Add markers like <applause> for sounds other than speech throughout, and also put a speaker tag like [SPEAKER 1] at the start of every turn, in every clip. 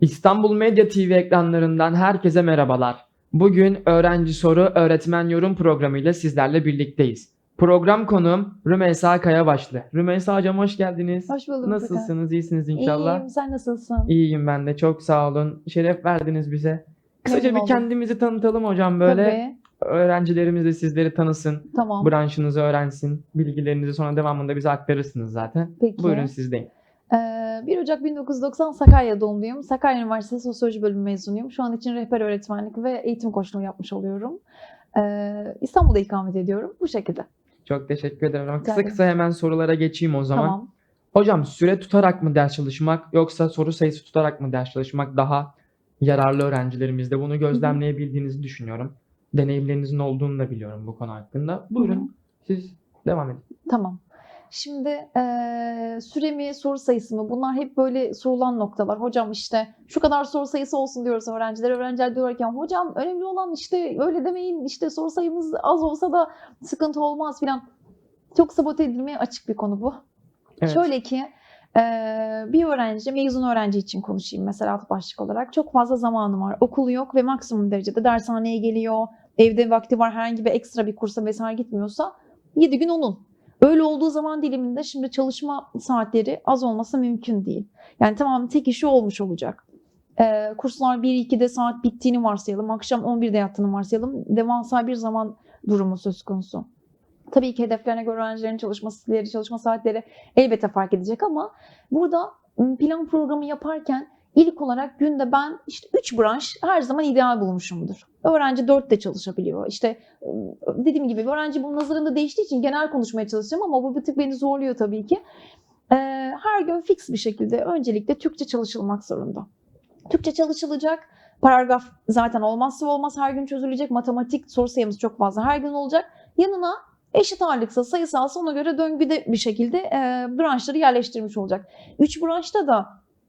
[SPEAKER 1] İstanbul Medya TV ekranlarından herkese merhabalar. Bugün öğrenci soru öğretmen yorum programıyla sizlerle birlikteyiz. Program konuğum Rümeysa Kayabaşlı. Rümeysa hocam hoş geldiniz.
[SPEAKER 2] Hoş bulduk.
[SPEAKER 1] Nasılsınız? İyisiniz inşallah.
[SPEAKER 2] İyiyim. Sen nasılsın?
[SPEAKER 1] İyiyim ben de. Çok sağ olun. Şeref verdiniz bize. Kısaca
[SPEAKER 2] Memnun
[SPEAKER 1] bir
[SPEAKER 2] oldum.
[SPEAKER 1] kendimizi tanıtalım hocam böyle.
[SPEAKER 2] Tabii.
[SPEAKER 1] Öğrencilerimiz de sizleri tanısın.
[SPEAKER 2] Tamam.
[SPEAKER 1] Branşınızı öğrensin. Bilgilerinizi sonra devamında bize aktarırsınız zaten.
[SPEAKER 2] Peki.
[SPEAKER 1] Buyurun sizdeyim.
[SPEAKER 2] Ee, 1 Ocak 1990 Sakarya doğumluyum. Sakarya Üniversitesi Sosyoloji Bölümü mezunuyum. Şu an için rehber öğretmenlik ve eğitim koçluğu yapmış oluyorum. Ee, İstanbul'da ikamet ediyorum. Bu şekilde.
[SPEAKER 1] Çok teşekkür ederim. Kısa kısa hemen sorulara geçeyim o zaman.
[SPEAKER 2] Tamam.
[SPEAKER 1] Hocam süre tutarak mı ders çalışmak yoksa soru sayısı tutarak mı ders çalışmak daha yararlı öğrencilerimizde? Bunu gözlemleyebildiğinizi düşünüyorum. Deneyimlerinizin olduğunu da biliyorum bu konu hakkında. Buyurun
[SPEAKER 2] Hı hı.
[SPEAKER 1] siz devam edin.
[SPEAKER 2] Tamam. Şimdi eee süre mi, soru sayısı mı? Bunlar hep böyle sorulan noktalar. Hocam işte şu kadar soru sayısı olsun diyoruz öğrencilere. Öğrenciler diyorlar ki hocam önemli olan işte öyle demeyin işte soru sayımız az olsa da sıkıntı olmaz filan. Çok sabote edilmeye açık bir konu bu.
[SPEAKER 1] Evet.
[SPEAKER 2] Şöyle ki eee, bir öğrenci, mezun öğrenci için konuşayım mesela alt başlık olarak. Çok fazla zamanı var. Okulu yok ve maksimum derecede dershaneye geliyor. Evde vakti var herhangi bir ekstra bir kursa vesaire gitmiyorsa 7 gün onun. Öyle olduğu zaman diliminde şimdi çalışma saatleri az olması mümkün değil. Yani tamam tek işi olmuş olacak. Ee, kurslar 1-2'de saat bittiğini varsayalım. Akşam 11'de yattığını varsayalım. Devasa bir zaman durumu söz konusu. Tabii ki hedeflerine göre öğrencilerin çalışma saatleri, çalışma saatleri elbette fark edecek ama burada plan programı yaparken ilk olarak günde ben işte 3 branş her zaman ideal bulmuşumdur. Öğrenci 4 de çalışabiliyor. İşte e, dediğim gibi öğrenci bunun nazarında değiştiği için genel konuşmaya çalışacağım ama bu bir tık beni zorluyor tabii ki. Her gün fix bir şekilde öncelikle Türkçe çalışılmak zorunda. Türkçe çalışılacak. Paragraf zaten olmazsa olmaz her gün çözülecek. Matematik soru sayımız çok fazla her gün olacak. Yanına eşit ağırlıksa sayısalsa ona göre döngüde bir şekilde e, branşları yerleştirmiş olacak. 3 branşta da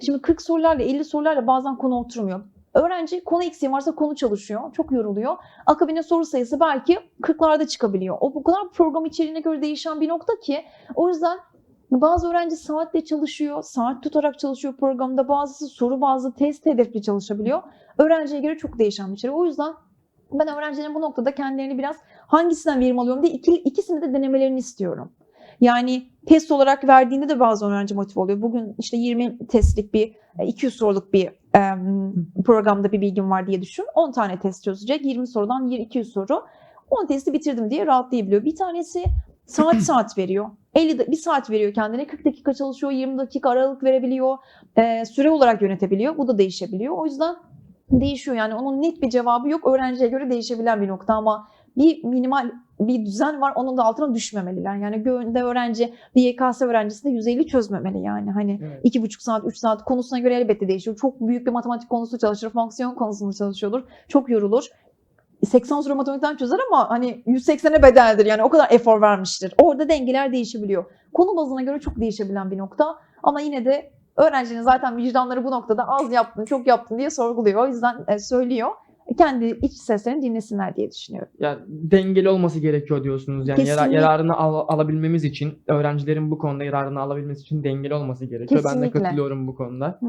[SPEAKER 2] şimdi 40 sorularla 50 sorularla bazen konu oturmuyor. Öğrenci konu eksiği varsa konu çalışıyor. Çok yoruluyor. Akabine soru sayısı belki 40'larda çıkabiliyor. O bu kadar program içeriğine göre değişen bir nokta ki o yüzden bazı öğrenci saatle çalışıyor, saat tutarak çalışıyor programda. Bazısı soru bazı test hedefli çalışabiliyor. Öğrenciye göre çok değişen bir içerik. O yüzden ben öğrencilerin bu noktada kendilerini biraz hangisinden verim alıyorum diye iki, ikisini de denemelerini istiyorum. Yani test olarak verdiğinde de bazı öğrenci motive oluyor. Bugün işte 20 testlik bir, e, 200 soruluk bir em, programda bir bilgim var diye düşün. 10 tane test çözecek. 20 sorudan 200 soru. 10 testi bitirdim diye rahatlayabiliyor. Bir tanesi saat <clears throat> saat veriyor. 50 da- bir saat veriyor kendine. 40 dakika çalışıyor, 20 dakika aralık verebiliyor. e, süre olarak yönetebiliyor. Bu da değişebiliyor. O yüzden değişiyor. Yani onun net bir cevabı yok. Öğrenciye göre değişebilen bir nokta ama bir minimal bir düzen var. Onun da altına düşmemeliler. Yani gönde öğrenci bir YKS öğrencisi de 150 çözmemeli yani. Hani
[SPEAKER 1] Evet.
[SPEAKER 2] iki buçuk saat, üç saat konusuna göre elbette değişiyor. Çok büyük bir matematik konusu çalışır, fonksiyon konusunda çalışıyordur. Çok yorulur. 80 soru matematikten çözer ama hani 180'e bedeldir. Yani o kadar efor vermiştir. Orada dengeler değişebiliyor. Konu bazına göre çok değişebilen bir nokta. Ama yine de öğrencinin zaten vicdanları bu noktada az yaptın, çok yaptın diye sorguluyor. O yüzden e, söylüyor. Kendi iç seslerini dinlesinler diye düşünüyorum.
[SPEAKER 1] Yani dengeli olması gerekiyor diyorsunuz. Yani yara-
[SPEAKER 2] Kesinlikle.
[SPEAKER 1] yararını al- alabilmemiz için, öğrencilerin bu konuda yararını alabilmesi için dengeli olması gerekiyor. Ben de
[SPEAKER 2] Kesinlikle.
[SPEAKER 1] katılıyorum bu konuda.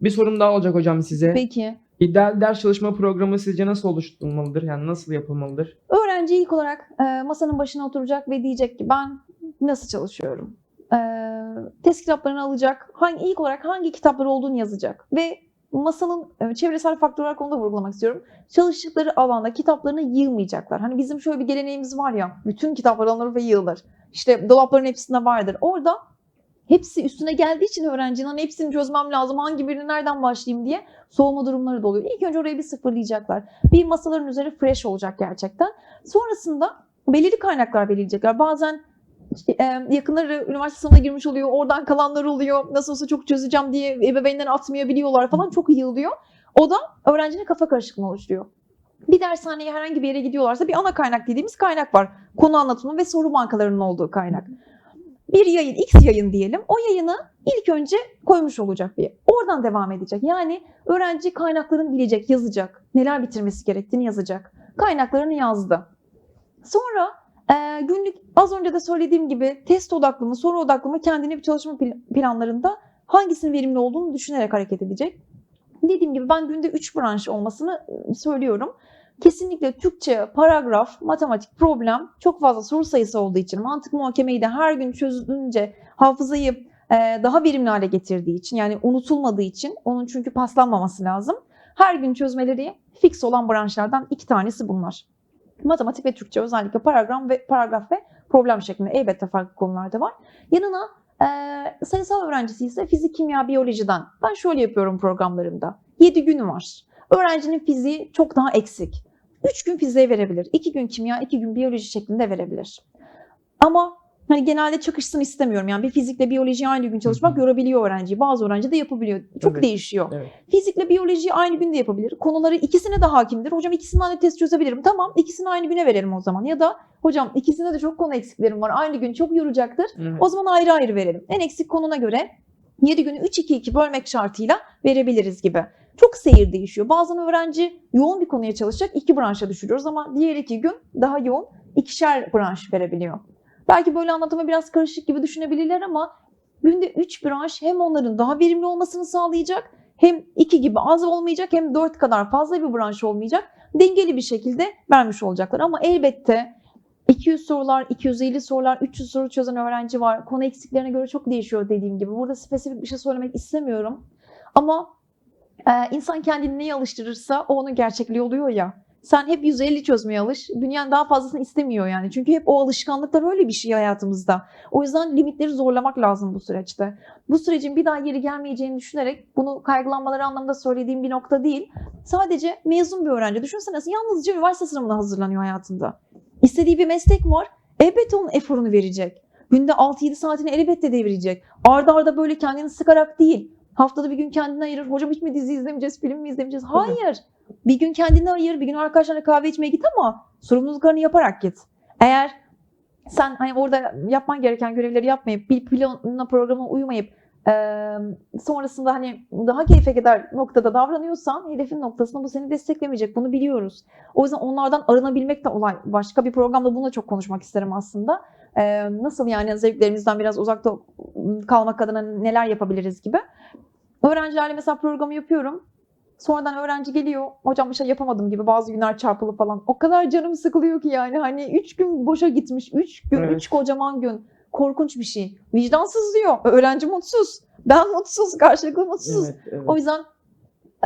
[SPEAKER 1] Bir sorum daha olacak hocam size.
[SPEAKER 2] Peki.
[SPEAKER 1] İdeal ders çalışma programı sizce nasıl oluşturulmalıdır? Yani nasıl yapılmalıdır?
[SPEAKER 2] Öğrenci ilk olarak e, masanın başına oturacak ve diyecek ki ben nasıl çalışıyorum? E, test kitaplarını alacak. Hangi ilk olarak hangi kitaplar olduğunu yazacak ve masanın e, çevresel faktörler konuda vurgulamak istiyorum. Çalıştıkları alanda kitaplarını yığmayacaklar. Hani bizim şöyle bir geleneğimiz var ya, bütün kitaplar alınır ve yığılır. İşte dolapların hepsinde vardır. Orada hepsi üstüne geldiği için öğrencinin hani hepsini çözmem lazım. Hangi birini nereden başlayayım diye soğuma durumları da oluyor. İlk önce orayı bir sıfırlayacaklar. Bir masaların üzeri fresh olacak gerçekten. Sonrasında belirli kaynaklar belirleyecekler. Bazen yakınları üniversite sınavına girmiş oluyor. Oradan kalanlar oluyor. Nasıl olsa çok çözeceğim diye ebeveynler atmayabiliyorlar falan. Çok yığılıyor. O da öğrencinin kafa karışıklığını oluşturuyor. Bir dershaneye herhangi bir yere gidiyorlarsa bir ana kaynak dediğimiz kaynak var. Konu anlatımı ve soru bankalarının olduğu kaynak. Bir yayın, X yayın diyelim. O yayını ilk önce koymuş olacak bir. Oradan devam edecek. Yani öğrenci kaynaklarını bilecek, yazacak. Neler bitirmesi gerektiğini yazacak. Kaynaklarını yazdı. Sonra e, günlük az önce de söylediğim gibi test odaklı mı, soru odaklı mı kendine bir çalışma pl- planlarında hangisinin verimli olduğunu düşünerek hareket edecek. Dediğim gibi ben günde 3 branş olmasını e, söylüyorum. Kesinlikle Türkçe, paragraf, matematik, problem çok fazla soru sayısı olduğu için mantık muhakemeyi de her gün çözünce hafızayı e, daha verimli hale getirdiği için yani unutulmadığı için onun çünkü paslanmaması lazım. Her gün çözmeleri fix olan branşlardan iki tanesi bunlar. Matematik ve Türkçe özellikle paragraf ve paragraf ve problem şeklinde elbette farklı konularda var. Yanına e, sayısal öğrencisi ise fizik, kimya, biyolojiden. Ben şöyle yapıyorum programlarımda. 7 gün var. Öğrencinin fiziği çok daha eksik. 3 gün fiziğe verebilir. 2 gün kimya, 2 gün biyoloji şeklinde verebilir. Ama hani genelde çakışsın istemiyorum. Yani bir fizikle biyoloji aynı gün çalışmak yorabiliyor öğrenciyi. Bazı öğrenci de yapabiliyor. Çok
[SPEAKER 1] Evet.
[SPEAKER 2] değişiyor.
[SPEAKER 1] Evet.
[SPEAKER 2] Fizikle biyolojiyi aynı günde yapabilir. Konuları ikisine de hakimdir. Hocam ikisinden de test çözebilirim. Tamam ikisini aynı güne verelim o zaman. Ya da hocam ikisinde de çok konu eksiklerim var. Aynı gün çok yoracaktır.
[SPEAKER 1] Evet.
[SPEAKER 2] O zaman ayrı ayrı verelim. En eksik konuna göre 7 günü 3-2-2 bölmek şartıyla verebiliriz gibi. Çok seyir değişiyor. Bazen öğrenci yoğun bir konuya çalışacak. iki branşa düşürüyoruz ama diğer iki gün daha yoğun ikişer branş verebiliyor. Belki böyle anlatımı biraz karışık gibi düşünebilirler ama günde 3 branş hem onların daha verimli olmasını sağlayacak hem 2 gibi az olmayacak hem 4 kadar fazla bir branş olmayacak. Dengeli bir şekilde vermiş olacaklar ama elbette 200 sorular, 250 sorular, 300 soru çözen öğrenci var. Konu eksiklerine göre çok değişiyor dediğim gibi. Burada spesifik bir şey söylemek istemiyorum. Ama e, insan kendini neye alıştırırsa o onun gerçekliği oluyor ya. Sen hep 150 çözmeye alış. Dünyanın daha fazlasını istemiyor yani. Çünkü hep o alışkanlıklar öyle bir şey hayatımızda. O yüzden limitleri zorlamak lazım bu süreçte. Bu sürecin bir daha geri gelmeyeceğini düşünerek bunu kaygılanmaları anlamında söylediğim bir nokta değil. Sadece mezun bir öğrenci. Düşünsene yalnızca üniversite sınavına hazırlanıyor hayatında. İstediği bir meslek var. Elbette onun eforunu verecek. Günde 6-7 saatini elbette devirecek. Arda arda böyle kendini sıkarak değil. Haftada bir gün kendine ayırır. Hocam hiç mi dizi izlemeyeceğiz, film mi izlemeyeceğiz? Hayır. Bir gün kendine ayır, bir gün arkadaşlarla kahve içmeye git ama sorumluluklarını yaparak git. Eğer sen hani orada yapman gereken görevleri yapmayıp, bir planına programına uymayıp eee, sonrasında hani daha keyfe gider noktada davranıyorsan hedefin noktasında bu seni desteklemeyecek. Bunu biliyoruz. O yüzden onlardan arınabilmek de olay. Başka bir programda bununla çok konuşmak isterim aslında. Eee, nasıl yani zevklerimizden biraz uzakta kalmak adına neler yapabiliriz gibi. Öğrencilerle mesela programı yapıyorum. Sonradan öğrenci geliyor. Hocam bir şey yapamadım gibi bazı günler çarpılı falan. O kadar canım sıkılıyor ki yani. Hani 3 gün boşa gitmiş. 3 gün, 3
[SPEAKER 1] Evet.
[SPEAKER 2] kocaman gün. Korkunç bir şey. Vicdansız diyor. Öğrenci mutsuz. Ben mutsuz. Karşılıklı mutsuz.
[SPEAKER 1] Evet, evet.
[SPEAKER 2] O yüzden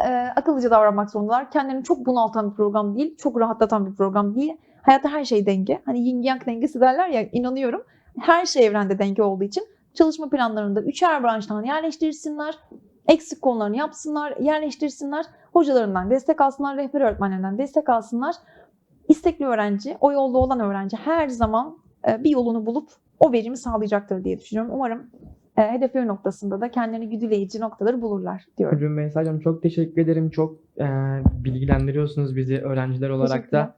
[SPEAKER 2] e, akıllıca davranmak zorundalar. Kendilerini çok bunaltan bir program değil. Çok rahatlatan bir program değil. Hayatta her şey denge. Hani yin yang dengesi derler ya inanıyorum. Her şey evrende denge olduğu için çalışma planlarında üçer branştan yerleştirsinler. Eksik konularını yapsınlar, yerleştirsinler. Hocalarından destek alsınlar, rehber öğretmenlerinden destek alsınlar. İstekli öğrenci, o yolda olan öğrenci her zaman e, bir yolunu bulup o verimi sağlayacaktır diye düşünüyorum. Umarım e, hedefleri noktasında da kendilerini güdüleyici noktaları bulurlar diyorum.
[SPEAKER 1] Rümeysa Hocam çok teşekkür ederim. Çok e, bilgilendiriyorsunuz bizi öğrenciler olarak da.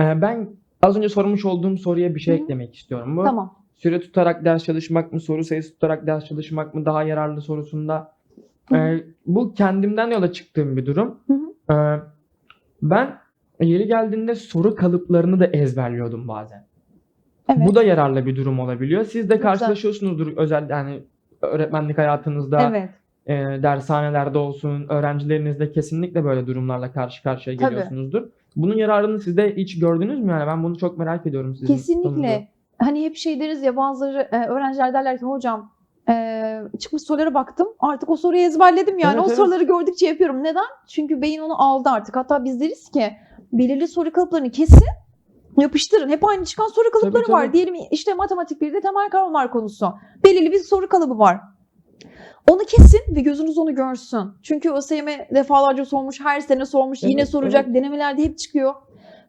[SPEAKER 1] E, ben az önce sormuş olduğum soruya bir şey
[SPEAKER 2] Hı hı.
[SPEAKER 1] eklemek istiyorum. Bu
[SPEAKER 2] Tamam.
[SPEAKER 1] süre tutarak ders çalışmak mı, soru sayısı tutarak ders çalışmak mı daha yararlı sorusunda e, bu kendimden yola çıktığım bir durum. E, ben yeri geldiğinde soru kalıplarını da ezberliyordum bazen.
[SPEAKER 2] Evet.
[SPEAKER 1] Bu da yararlı bir durum olabiliyor. Siz de karşılaşıyorsunuzdur özel yani öğretmenlik hayatınızda
[SPEAKER 2] Evet.
[SPEAKER 1] e, dershanelerde olsun, öğrencilerinizle kesinlikle böyle durumlarla karşı karşıya
[SPEAKER 2] Tabii.
[SPEAKER 1] geliyorsunuzdur. Bunun yararını siz de hiç gördünüz mü? Yani ben bunu çok merak ediyorum sizin
[SPEAKER 2] Kesinlikle.
[SPEAKER 1] konuda.
[SPEAKER 2] Hani hep şey deriz ya bazıları öğrenciler derler ki hocam e, çıkmış sorulara baktım artık o soruyu ezberledim yani
[SPEAKER 1] Evet,
[SPEAKER 2] o
[SPEAKER 1] evet.
[SPEAKER 2] soruları gördükçe yapıyorum. Neden? Çünkü beyin onu aldı artık. Hatta biz deriz ki belirli soru kalıplarını kesin yapıştırın. Hep aynı çıkan soru kalıpları
[SPEAKER 1] Tabii,
[SPEAKER 2] var.
[SPEAKER 1] tabii.
[SPEAKER 2] Diyelim işte matematik 1'de temel kavramlar konusu. Belirli bir soru kalıbı var. Onu kesin ve gözünüz onu görsün. Çünkü ÖSYM defalarca sormuş, her sene sormuş, yine
[SPEAKER 1] Evet,
[SPEAKER 2] soracak. Denemelerde hep çıkıyor.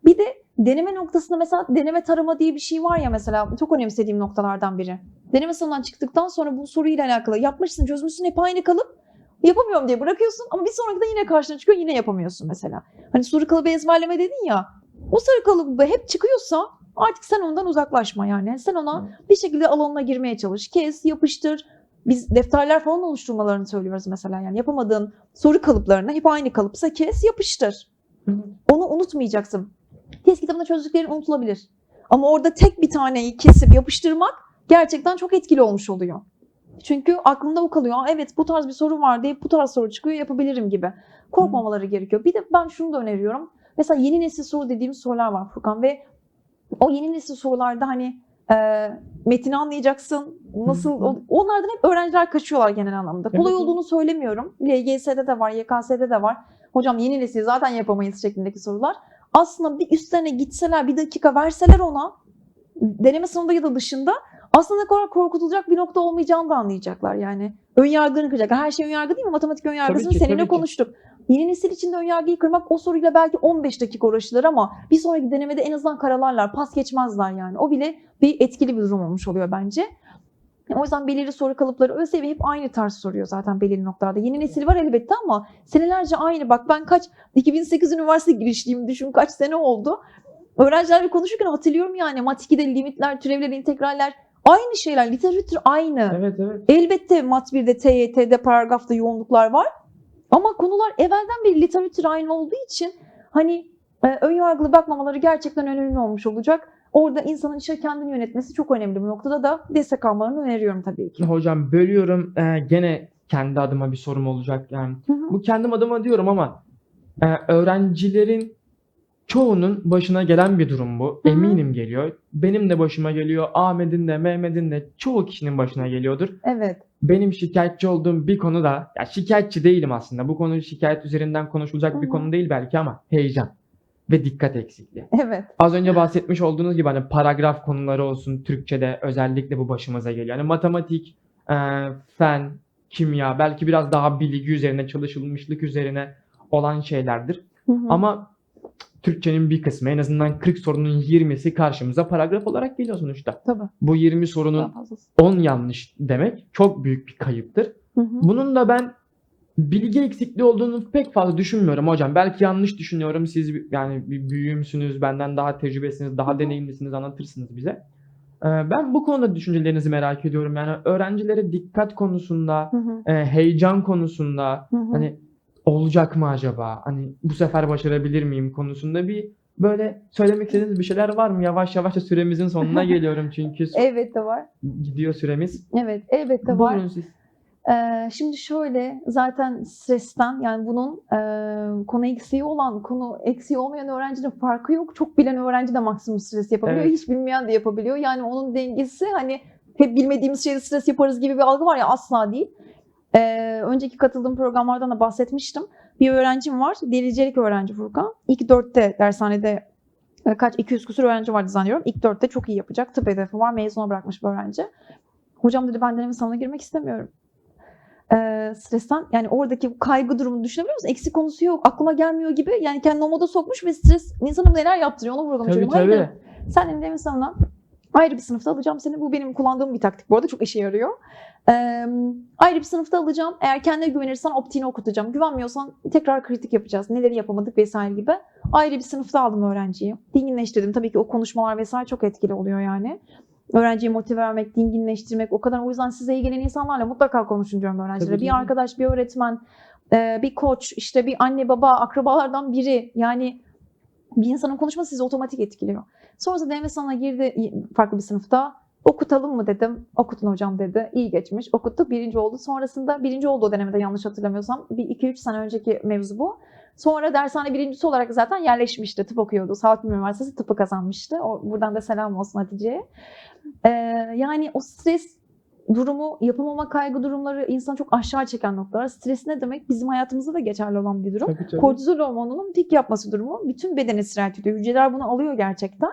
[SPEAKER 2] Bir de deneme noktasında mesela deneme tarama diye bir şey var ya mesela çok önemsediğim noktalardan biri. Deneme sınavından çıktıktan sonra bu soruyla alakalı yapmışsın, çözmüşsün hep aynı kalıp yapamıyorum diye bırakıyorsun ama bir sonraki de yine karşına çıkıyor yine yapamıyorsun mesela. Hani soru kalıbı ezberleme dedin ya o soru kalıbı hep çıkıyorsa artık sen ondan uzaklaşma yani. Sen ona bir şekilde alanına girmeye çalış. Kes, yapıştır. Biz defterler falan oluşturmalarını söylüyoruz mesela. Yani yapamadığın soru kalıplarını hep aynı kalıpsa kes, yapıştır. Onu unutmayacaksın. Test kitabında çözdüklerin unutulabilir. Ama orada tek bir taneyi kesip yapıştırmak gerçekten çok etkili olmuş oluyor. Çünkü aklında o kalıyor. "Aa, Evet bu tarz bir soru var deyip bu tarz soru çıkıyor yapabilirim gibi. Korkmamaları gerekiyor. Bir de ben şunu da öneriyorum. Mesela yeni nesil soru dediğimiz sorular var Furkan ve o yeni nesil sorularda hani e, metini anlayacaksın. Nasıl onlardan hep öğrenciler kaçıyorlar genel anlamda. Kolay
[SPEAKER 1] evet.
[SPEAKER 2] olduğunu söylemiyorum. LGS'de de var, YKS'de de var. Hocam yeni nesil zaten yapamayız şeklindeki sorular. Aslında bir üstlerine gitseler, bir dakika verseler ona deneme sınavında ya da dışında aslında ne kadar korkutulacak bir nokta olmayacağını da anlayacaklar yani. Ön yargını kıracaklar. Her şey ön yargı değil mi? Matematik ön yargısını
[SPEAKER 1] ki,
[SPEAKER 2] seninle
[SPEAKER 1] ki.
[SPEAKER 2] konuştuk. Yeni nesil için de ön yargıyı kırmak o soruyla belki 15 dakika uğraşılır ama bir sonraki denemede en azından karalarlar, pas geçmezler yani. O bile bir etkili bir durum olmuş oluyor bence. O yüzden belirli soru kalıpları ÖSYM hep aynı tarz soruyor zaten belirli noktalarda. Yeni nesil var elbette ama senelerce aynı. Bak ben kaç 2008 üniversite girişliyim düşün kaç sene oldu. Öğrencilerle konuşurken hatırlıyorum yani mat 2'de limitler, türevler, integraller aynı şeyler. Literatür aynı.
[SPEAKER 1] Evet evet.
[SPEAKER 2] Elbette mat 1'de, TYT'de, paragrafta yoğunluklar var. Ama konular evvelden beri literatür aynı olduğu için hani e, ön yargılı bakmamaları gerçekten önemli olmuş olacak. Orada insanın işe kendini yönetmesi çok önemli bu noktada da destek almalarını öneriyorum tabii ki.
[SPEAKER 1] Hocam bölüyorum. Ee, gene kendi adıma bir sorum olacak yani.
[SPEAKER 2] Hı hı.
[SPEAKER 1] Bu kendim adıma diyorum ama e, öğrencilerin çoğunun başına gelen bir durum bu.
[SPEAKER 2] Hı hı.
[SPEAKER 1] Eminim geliyor. Benim de başıma geliyor. Ahmet'in de Mehmet'in de çoğu kişinin başına geliyordur.
[SPEAKER 2] Evet.
[SPEAKER 1] Benim şikayetçi olduğum bir konu da ya şikayetçi değilim aslında. Bu konu şikayet üzerinden konuşulacak bir
[SPEAKER 2] Hı hı.
[SPEAKER 1] konu değil belki ama heyecan ve dikkat eksikliği.
[SPEAKER 2] Evet.
[SPEAKER 1] Az önce bahsetmiş olduğunuz gibi hani paragraf konuları olsun Türkçe'de özellikle bu başımıza geliyor. Yani matematik, e, fen, kimya belki biraz daha bilgi üzerine çalışılmışlık üzerine olan şeylerdir.
[SPEAKER 2] Hı hı.
[SPEAKER 1] Ama Türkçenin bir kısmı en azından 40 sorunun 20'si karşımıza paragraf olarak geliyor sonuçta.
[SPEAKER 2] Tabii.
[SPEAKER 1] Bu 20
[SPEAKER 2] Daha
[SPEAKER 1] sorunun
[SPEAKER 2] fazlası.
[SPEAKER 1] 10 yanlış demek çok büyük bir kayıptır.
[SPEAKER 2] Hı hı.
[SPEAKER 1] Bunun da ben bilgi eksikliği olduğunu pek fazla düşünmüyorum hocam. Belki yanlış düşünüyorum. Siz yani bir büyüğümsünüz, benden daha tecrübesiniz, daha deneyimlisiniz, anlatırsınız bize. Ee, Ben bu konuda düşüncelerinizi merak ediyorum. Yani öğrencilere dikkat konusunda,
[SPEAKER 2] Hı hı.
[SPEAKER 1] e, heyecan konusunda,
[SPEAKER 2] Hı hı.
[SPEAKER 1] hani olacak mı acaba? Hani bu sefer başarabilir miyim konusunda bir böyle söylemek istediğiniz bir şeyler var mı? Yavaş yavaş da süremizin sonuna <laughs> geliyorum çünkü
[SPEAKER 2] Evet de var.
[SPEAKER 1] gidiyor süremiz.
[SPEAKER 2] Evet, elbette var.
[SPEAKER 1] Buyurun siz.
[SPEAKER 2] Ee, şimdi şöyle zaten stresten yani bunun e, konu eksiği olan, konu eksiği olmayan öğrencinin farkı yok. Çok bilen öğrenci de maksimum stres yapabiliyor.
[SPEAKER 1] Evet.
[SPEAKER 2] Hiç bilmeyen de yapabiliyor. Yani onun dengesi hani hep bilmediğimiz şeyde stres yaparız gibi bir algı var ya asla değil. Ee, önceki katıldığım programlardan da bahsetmiştim. Bir öğrencim var. Derecelik öğrenci Furkan. İlk dörtte dershanede e, kaç 200 küsur öğrenci vardı zannediyorum. İlk dörtte çok iyi yapacak. Tıp hedefi var. Mezuna bırakmış bir öğrenci. Hocam dedi ben deneme sınavına girmek istemiyorum e, stresten yani oradaki kaygı durumunu düşünebiliyor musun? Eksik konusu yok. Aklıma gelmiyor gibi. Yani kendini o moda sokmuş ve stres insanı neler yaptırıyor onu vurgulamış.
[SPEAKER 1] Tabii.
[SPEAKER 2] Hayır
[SPEAKER 1] tabii.
[SPEAKER 2] dedim, Sen demin sınavına ayrı bir sınıfta alacağım seni. Bu benim kullandığım bir taktik bu arada. Çok işe yarıyor. Ee, ayrı bir sınıfta alacağım. Eğer kendine güvenirsen optiğini okutacağım. Güvenmiyorsan tekrar kritik yapacağız. Neleri yapamadık vesaire gibi. Ayrı bir sınıfta aldım öğrenciyi. Dinginleştirdim. Tabii ki o konuşmalar vesaire çok etkili oluyor yani. Öğrenciyi motive vermek, dinginleştirmek o kadar. O yüzden size iyi gelen insanlarla mutlaka konuşun diyorum öğrencilere. Bir arkadaş, bir öğretmen, e, bir koç, işte bir anne baba, akrabalardan biri. Yani bir insanın konuşması sizi otomatik etkiliyor. Sonrasında deneme sınavına girdi farklı bir sınıfta. Okutalım mı dedim. Okutun hocam dedi. İyi geçmiş. Okuttu. Birinci oldu. Sonrasında birinci oldu o denemede yanlış hatırlamıyorsam. Bir iki üç sene önceki mevzu bu. Sonra dershane birincisi olarak zaten yerleşmişti. Tıp okuyordu. Sağlık Bilimleri Üniversitesi tıpı kazanmıştı. O, buradan da selam olsun Hatice'ye. Ee, yani o stres durumu, yapamama kaygı durumları insanı çok aşağı çeken noktalar. Stres ne demek? Bizim hayatımızda da geçerli olan bir durum.
[SPEAKER 1] Tabii tabii.
[SPEAKER 2] Kortizol hormonunun pik yapması durumu bütün bedene sirayet ediyor. Hücreler bunu alıyor gerçekten.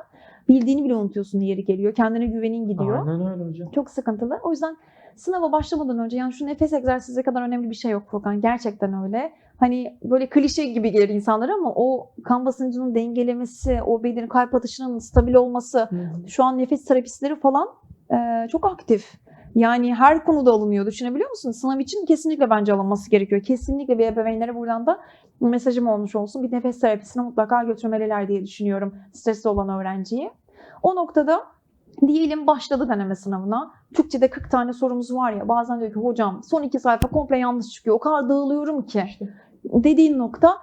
[SPEAKER 2] Bildiğini bile unutuyorsun yeri geliyor. Kendine güvenin gidiyor.
[SPEAKER 1] Aynen öyle hocam.
[SPEAKER 2] Çok sıkıntılı. O yüzden sınava başlamadan önce yani şu nefes egzersizi kadar önemli bir şey yok Furkan. Gerçekten öyle. Hani böyle klişe gibi gelir insanlara ama o kan basıncının dengelemesi, o bedenin kalp atışının stabil olması,
[SPEAKER 1] hı.
[SPEAKER 2] şu an nefes terapistleri falan e, çok aktif. Yani her konuda alınıyor. Düşünebiliyor musun? Sınav için kesinlikle bence alınması gerekiyor. Kesinlikle bir ebeveynlere buradan da mesajım olmuş olsun. Bir nefes terapisine mutlaka götürmeliler diye düşünüyorum stresli olan öğrenciyi. O noktada diyelim başladı deneme sınavına. Türkçe'de 40 tane sorumuz var ya bazen diyor ki hocam son iki sayfa komple yanlış çıkıyor. O kadar dağılıyorum ki
[SPEAKER 1] İşte.
[SPEAKER 2] Dediğin nokta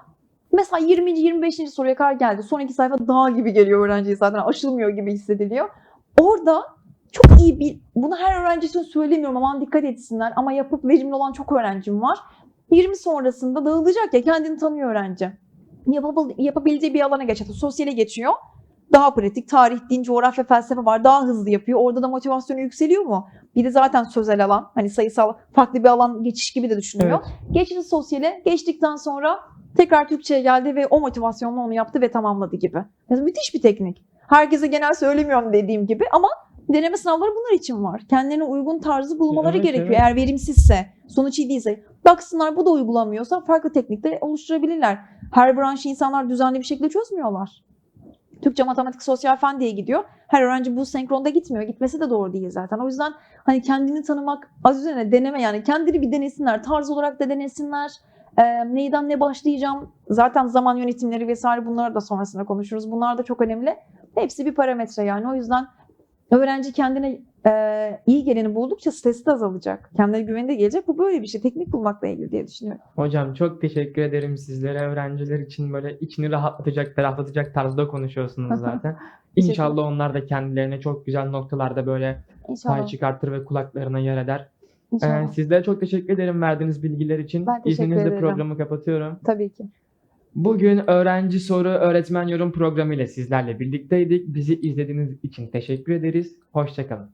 [SPEAKER 2] mesela 20. 25. soruya kadar geldi. Son iki sayfa dağ gibi geliyor öğrenciye zaten aşılmıyor gibi hissediliyor. Orada çok iyi bir, bunu her öğrenci için söylemiyorum aman dikkat etsinler ama yapıp verimli olan çok öğrencim var. 20 sonrasında dağılacak ya kendini tanıyor öğrenci. Yapabil- yapabildiği bir alana geçiyor. Sosyale geçiyor. Daha pratik. Tarih, din, coğrafya, felsefe var. Daha hızlı yapıyor. Orada da motivasyonu yükseliyor mu? Biri zaten sözel alan. Hani sayısal farklı bir alan geçiş gibi de düşünüyor.
[SPEAKER 1] Evet.
[SPEAKER 2] Geçti sosyale. Geçtikten sonra tekrar Türkçe'ye geldi ve o motivasyonla onu yaptı ve tamamladı gibi. Yani müthiş bir teknik. Herkese genel söylemiyorum dediğim gibi ama deneme sınavları bunlar için var. Kendilerine uygun tarzı bulmaları
[SPEAKER 1] Evet,
[SPEAKER 2] gerekiyor.
[SPEAKER 1] evet.
[SPEAKER 2] Eğer verimsizse, sonuç iyi değilse. Baksınlar bu da uygulamıyorsa farklı teknikte oluşturabilirler. Her branşı insanlar düzenli bir şekilde çözmüyorlar. Türkçe, matematik, sosyal fen diye gidiyor. Her öğrenci bu senkronda gitmiyor. Gitmesi de doğru değil zaten. O yüzden hani kendini tanımak az üzerine deneme yani kendini bir denesinler. Tarz olarak da denesinler. Ee, neyden ne başlayacağım? Zaten zaman yönetimleri vesaire bunları da sonrasında konuşuruz. Bunlar da çok önemli. Hepsi bir parametre yani. O yüzden öğrenci kendine e, iyi geleni buldukça stresi de azalacak. Kendine güveni de gelecek. Bu böyle bir şey. Teknik bulmakla ilgili diye düşünüyorum.
[SPEAKER 1] Hocam çok teşekkür ederim sizlere. Öğrenciler için böyle içini rahatlatacak, ferahlatacak tarzda konuşuyorsunuz zaten. <laughs> İnşallah onlar da kendilerine çok güzel noktalarda böyle
[SPEAKER 2] İnşallah.
[SPEAKER 1] pay çıkartır ve kulaklarına yer eder. Ee,
[SPEAKER 2] İnşallah.
[SPEAKER 1] sizlere çok teşekkür ederim verdiğiniz bilgiler için.
[SPEAKER 2] Ben teşekkür
[SPEAKER 1] İzninizle
[SPEAKER 2] ederim.
[SPEAKER 1] programı kapatıyorum.
[SPEAKER 2] Tabii ki.
[SPEAKER 1] Bugün öğrenci soru öğretmen yorum programı ile sizlerle birlikteydik. Bizi izlediğiniz için teşekkür ederiz. Hoşçakalın.